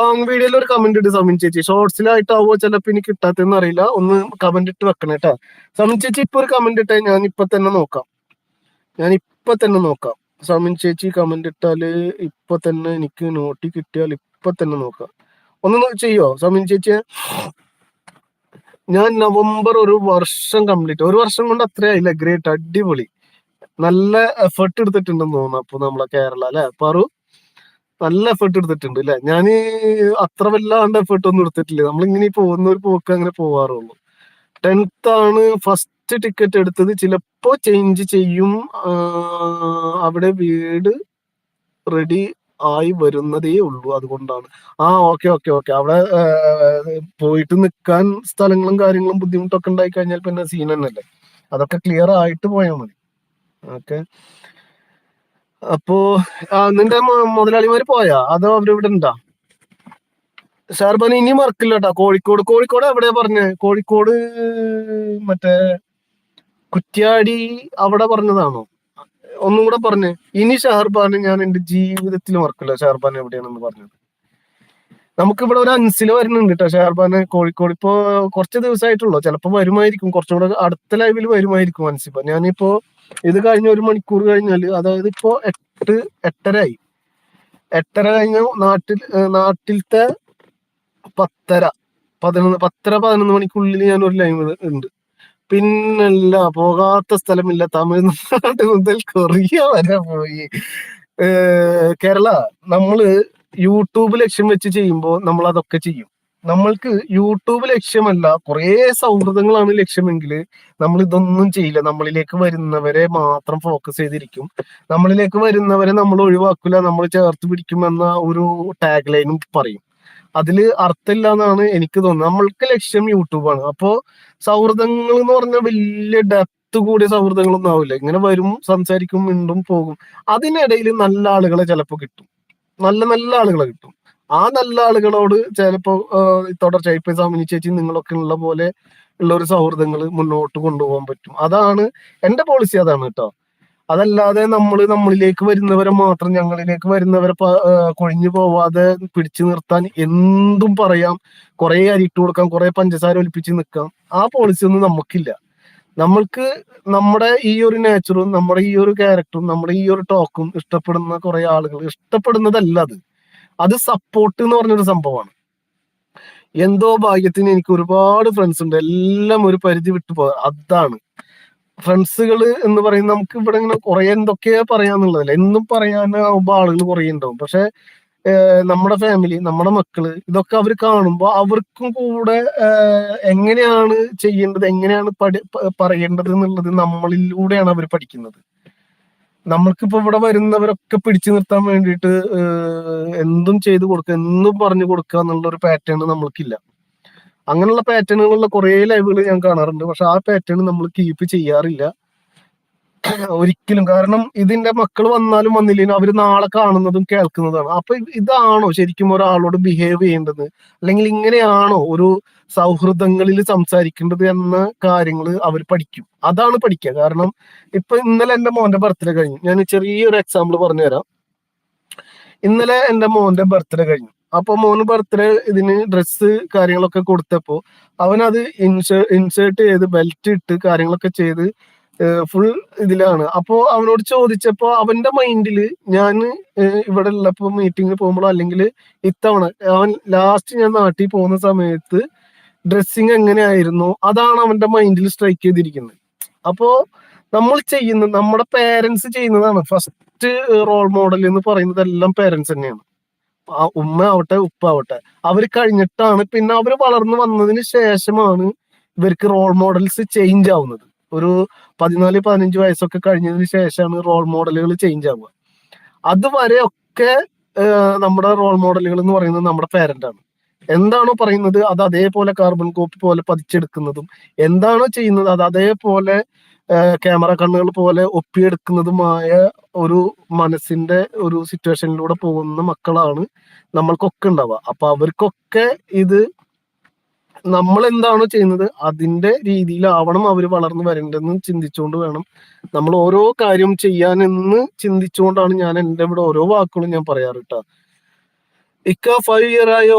Long വീഡിയോയിൽ ഒരു comment ഇട്ട് സമിൻ ചേച്ചി. ഷോർട്സിലായിട്ടാവോ ചിലപ്പോ ഇനി കിട്ടാത്തെന്ന് അറിയില്ല. ഒന്ന് കമന്റ് ഇട്ട് വെക്കണം കേട്ടോ. സമിൻ ചേച്ചി ഇപ്പൊ ഒരു കമന്റ് ഇട്ടേ ഞാൻ ഇപ്പൊ തന്നെ നോക്കാം. ഞാൻ ഇപ്പൊ തന്നെ നോക്കാം. സമിൻ ചേച്ചി കമന്റ് ഇട്ടാൽ ഇപ്പൊ തന്നെ എനിക്ക് നോട്ടി കിട്ടിയാൽ ഇപ്പൊ തന്നെ നോക്കാം. ഒന്ന് ചെയ്യോ? സമിൻ ചേച്ചി ഞാൻ നവംബർ ഒരു വർഷം കംപ്ലീറ്റ് ഒരു വർഷം കൊണ്ട് അത്രയായില്ല ഗ്രേറ്റ് അടിപൊളി. നല്ല എഫേർട്ട് എടുത്തിട്ടുണ്ടെന്ന് തോന്നുന്നു അപ്പൊ നമ്മളെ കേരള അല്ലെ? പറു. നല്ല എഫേർട്ട് എടുത്തിട്ടുണ്ട് അല്ലെ ഞാൻ അത്ര വല്ലാണ്ട് എഫേർട്ട് ഒന്നും എടുത്തിട്ടില്ല. നമ്മളിങ്ങനെ പോകുന്ന ഒരു പോക്ക് അങ്ങനെ പോവാറുള്ളൂ. ടെൻത്ത് ആണ് ഫസ്റ്റ് ടിക്കറ്റ് എടുത്തത്. ചിലപ്പോ ചേഞ്ച് ചെയ്യും. അവിടെ വീട് റെഡി ആയി വരുന്നതേ ഉള്ളൂ അതുകൊണ്ടാണ്. ആ ഓക്കെ ഓക്കെ ഓക്കെ അവിടെ പോയിട്ട് നിൽക്കാൻ സ്ഥലങ്ങളും കാര്യങ്ങളും ബുദ്ധിമുട്ടൊക്കെ ഉണ്ടായി കഴിഞ്ഞാൽ പിന്നെ സീൻ തന്നെയല്ലേ? അതൊക്കെ ക്ലിയർ ആയിട്ട് പോയാൽ മതി. ഓക്കെ അപ്പോ നിന്റെ മുതലാളിമാര് പോയാ? അതോ അവരിവിടെ ഉണ്ടാ ഷാർബാൻ ഇനി മറക്കില്ല കേട്ടാ കോഴിക്കോട് കോഴിക്കോട് എവിടെയാ പറഞ്ഞേ? കോഴിക്കോട് മറ്റേ കുറ്റ്യാടി അവിടെ പറഞ്ഞതാണോ? ഒന്നും കൂടെ പറഞ്ഞു. ഇനി ഷഹർബാന് ഞാൻ എന്റെ ജീവിതത്തിൽ മറക്കില്ല ഷഹർബാൻ എവിടെയാണെന്ന് പറഞ്ഞത്. നമുക്കിവിടെ ഒരു അൻസിൽ വരുന്നുണ്ട് കേട്ടോ ഷാർബാന് കോഴിക്കോട്. ഇപ്പോ കുറച്ച് ദിവസമായിട്ടുള്ളൂ ചിലപ്പോ വരുമായിരിക്കും. കുറച്ചും കൂടെ അടുത്ത ലൈവിൽ വരുമായിരിക്കും അൻസിപ്പ. ഞാനിപ്പോ ഇത് കഴിഞ്ഞ ഒരു മണിക്കൂർ കഴിഞ്ഞാൽ അതായത് ഇപ്പോ എട്ട് എട്ടര ആയി എട്ടര കഴിഞ്ഞ നാട്ടിൽ നാട്ടിലത്തെ പത്തര പതിനൊന്ന് പത്തര പതിനൊന്ന് മണിക്കുള്ളിൽ ഞാൻ ഒരു ലൈവ് ഉണ്ട്. പിന്നല്ല പോകാത്ത സ്ഥലമില്ല. തമിഴ്നാട് മുതൽ കൊറിയ വരെ പോയി. കേരള. നമ്മൾ യൂട്യൂബ് ലക്ഷ്യം വെച്ച് ചെയ്യുമ്പോൾ നമ്മൾ അതൊക്കെ ചെയ്യും. നമ്മൾക്ക് യൂട്യൂബ് ലക്ഷ്യമല്ല കുറേ സൗഹൃദങ്ങളാണ് ലക്ഷ്യമെങ്കിൽ നമ്മൾ ഇതൊന്നും ചെയ്യില്ല. നമ്മളിലേക്ക് വരുന്നവരെ മാത്രം ഫോക്കസ് ചെയ്തിരിക്കും. നമ്മളിലേക്ക് വരുന്നവരെ നമ്മൾ ഒഴിവാക്കില്ല നമ്മൾ ചേർത്ത് പിടിക്കും എന്ന ഒരു ടാഗ് ലൈനും പറയും. അതിൽ അർത്ഥമില്ല എന്നാണ് എനിക്ക് തോന്നുന്നത്. നമ്മൾക്ക് ലക്ഷ്യം യൂട്യൂബാണ് അപ്പോ സൗഹൃദങ്ങൾ എന്ന് പറഞ്ഞാൽ വലിയ ഡെപ്ത് കൂടിയ സൗഹൃദങ്ങളൊന്നും ആവില്ല. ഇങ്ങനെ വരും സംസാരിക്കും മിണ്ടും പോകും. അതിനിടയിൽ നല്ല ആളുകളെ ചിലപ്പോൾ കിട്ടും. നല്ല നല്ല ആളുകളെ കിട്ടും. ആ നല്ല ആളുകളോട് ചിലപ്പോ തുടർച്ചയായി ഇപ്പൊ സാമിനി ചേച്ചി നിങ്ങളൊക്കെ ഉള്ള പോലെ ഉള്ള ഒരു സൗഹൃദങ്ങൾ മുന്നോട്ട് കൊണ്ടുപോകാൻ പറ്റും. അതാണ് എന്റെ പോളിസി അതാണ് കേട്ടോ. അതല്ലാതെ നമ്മൾ നമ്മളിലേക്ക് വരുന്നവരെ മാത്രം ഞങ്ങളിലേക്ക് വരുന്നവരെ കൊഴിഞ്ഞു പോവാതെ പിടിച്ചു നിർത്താൻ എന്തും പറയാം. കുറെ അരിട്ട് കൊടുക്കാം കുറെ പഞ്ചസാര ഒലിപ്പിച്ച് നിൽക്കാം. ആ പോളിസി ഒന്നും നമുക്കില്ല. നമ്മൾക്ക് നമ്മുടെ ഈ ഒരു നേച്ചറും നമ്മുടെ ഈ ഒരു ക്യാരക്ടറും നമ്മുടെ ഈ ഒരു ടോക്കും ഇഷ്ടപ്പെടുന്ന കുറെ ആളുകൾ ഇഷ്ടപ്പെടുന്നതല്ല അത്. അത് സപ്പോർട്ട് എന്ന് പറഞ്ഞൊരു സംഭവമാണ്. എന്തോ ഭാഗ്യത്തിന് എനിക്ക് ഒരുപാട് ഫ്രണ്ട്സ് ഉണ്ട്. എല്ലാം ഒരു പരിധി വിട്ടു പോ അതാണ്. ഫ്രണ്ട്സുകൾ എന്ന് പറയുന്നത് നമുക്ക് ഇവിടെ ഇങ്ങനെ കുറെ എന്തൊക്കെയാ പറയാന്നുള്ളതല്ല. എന്നും പറയാനാവുമ്പോ ആളുകൾ കുറെ ഉണ്ടാവും. പക്ഷെ നമ്മുടെ ഫാമിലി നമ്മുടെ മക്കൾ ഇതൊക്കെ അവർ കാണുമ്പോൾ അവർക്കും കൂടെ എങ്ങനെയാണ് ചെയ്യേണ്ടത് എങ്ങനെയാണ് പഠി പറയേണ്ടത് എന്നുള്ളത് നമ്മളിലൂടെയാണ് അവർ പഠിക്കുന്നത്. നമ്മൾക്കിപ്പോ ഇവിടെ വരുന്നവരൊക്കെ പിടിച്ചു നിർത്താൻ വേണ്ടിയിട്ട് എന്തും ചെയ്തു കൊടുക്കുക എന്തും പറഞ്ഞു കൊടുക്കുക എന്നുള്ള ഒരു പാറ്റേൺ നമ്മൾക്കില്ല. അങ്ങനെയുള്ള പാറ്റേണുകളുള്ള കുറെ ലൈവുകൾ ഞാൻ കാണാറുണ്ട്. പക്ഷെ ആ പാറ്റേൺ നമ്മൾ കീപ്പ് ചെയ്യാറില്ല. ഒരിക്കലും. കാരണം ഇതിന്റെ മക്കൾ വന്നാലും വന്നില്ലെങ്കിലും അവർ നാളെ കാണുന്നതും കേൾക്കുന്നതാണ്. അപ്പൊ ഇതാണോ ശരിക്കും ഒരാളോട് ബിഹേവ് ചെയ്യേണ്ടത്? അല്ലെങ്കിൽ ഇങ്ങനെയാണോ ഒരു സൗഹൃദങ്ങളിൽ സംസാരിക്കേണ്ടത് എന്ന കാര്യങ്ങൾ അവർ പഠിക്കും. അതാണ് പഠിക്കുക. കാരണം ഇപ്പൊ ഇന്നലെ എന്റെ മോന്റെ ബർത്ത്ഡേ കഴിഞ്ഞു. ഞാൻ ചെറിയൊരു എക്സാമ്പിൾ പറഞ്ഞുതരാം. ഇന്നലെ എന്റെ മോന്റെ ബർത്ത്ഡേ കഴിഞ്ഞു. അപ്പൊ മോന് ബർത്ത്ഡേ ഇതിന് ഡ്രസ്സ് കാര്യങ്ങളൊക്കെ കൊടുത്തപ്പോ അവനത് ഇൻഷേ ഇൻസേർട്ട് ചെയ്ത് ബെൽറ്റ് ഇട്ട് കാര്യങ്ങളൊക്കെ ചെയ്ത് ഫുൾ ഇതിലാണ്. അപ്പോ അവനോട് ചോദിച്ചപ്പോ അവന്റെ മൈൻഡിൽ ഞാൻ ഇവിടെ ഉള്ളപ്പോ മീറ്റിംഗിന് പോകുമ്പോഴോ അല്ലെങ്കിൽ ഇത്തവണ അവൻ ലാസ്റ്റ് ഞാൻ നാട്ടിൽ പോകുന്ന സമയത്ത് ഡ്രസ്സിങ് എങ്ങനെയായിരുന്നു? അതാണ് അവന്റെ മൈൻഡിൽ സ്ട്രൈക്ക് ചെയ്തിരിക്കുന്നത്. അപ്പോ നമ്മൾ ചെയ്യുന്ന നമ്മുടെ പേരൻസ് ചെയ്യുന്നതാണ്. ഫസ്റ്റ് റോൾ മോഡൽ എന്ന് പറയുന്നത് എല്ലാം പേരൻസ് തന്നെയാണ് ഉമ്മ ആവട്ടെ ഉപ്പ ആവട്ടെ. അവർ കഴിഞ്ഞിട്ടാണ് പിന്നെ അവർ വളർന്നു വന്നതിന് ശേഷമാണ് ഇവർക്ക് റോൾ മോഡൽസ് ചേഞ്ച് ആവുന്നത്. ഒരു പതിനാല് പതിനഞ്ച് വയസ്സൊക്കെ കഴിഞ്ഞതിന് ശേഷമാണ് റോൾ മോഡലുകൾ ചേഞ്ച് ആവുക. അതുവരെ ഒക്കെ നമ്മുടെ റോൾ മോഡലുകൾ എന്ന് പറയുന്നത് നമ്മുടെ പേരന്റ് ആണ്. എന്താണോ പറയുന്നത് അത് അതേപോലെ കാർബൺ കോപ്പി പോലെ പതിച്ചെടുക്കുന്നതും എന്താണോ ചെയ്യുന്നത് അത് അതേപോലെ ക്യാമറ കണ്ണുകൾ പോലെ ഒപ്പിയെടുക്കുന്നതുമായ ഒരു മനസ്സിന്റെ ഒരു സിറ്റുവേഷനിലൂടെ പോകുന്ന മക്കളാണ് നമ്മൾക്കൊക്കെ ഉണ്ടാവുക. അപ്പൊ അവർക്കൊക്കെ ഇത് നമ്മൾ എന്താണോ ചെയ്യുന്നത് അതിന്റെ രീതിയിലാവണം അവർ വളർന്നു വരേണ്ടതെന്ന് ചിന്തിച്ചുകൊണ്ട് വേണം. നമ്മൾ ഓരോ കാര്യം ചെയ്യാനെന്ന് ചിന്തിച്ചുകൊണ്ടാണ് ഞാൻ എന്റെ ഇവിടെ ഓരോ വാക്കുകളും ഞാൻ പറയാറ് കേട്ടോ ഇക്ക ഫൈവ് ഇയർ ആയോ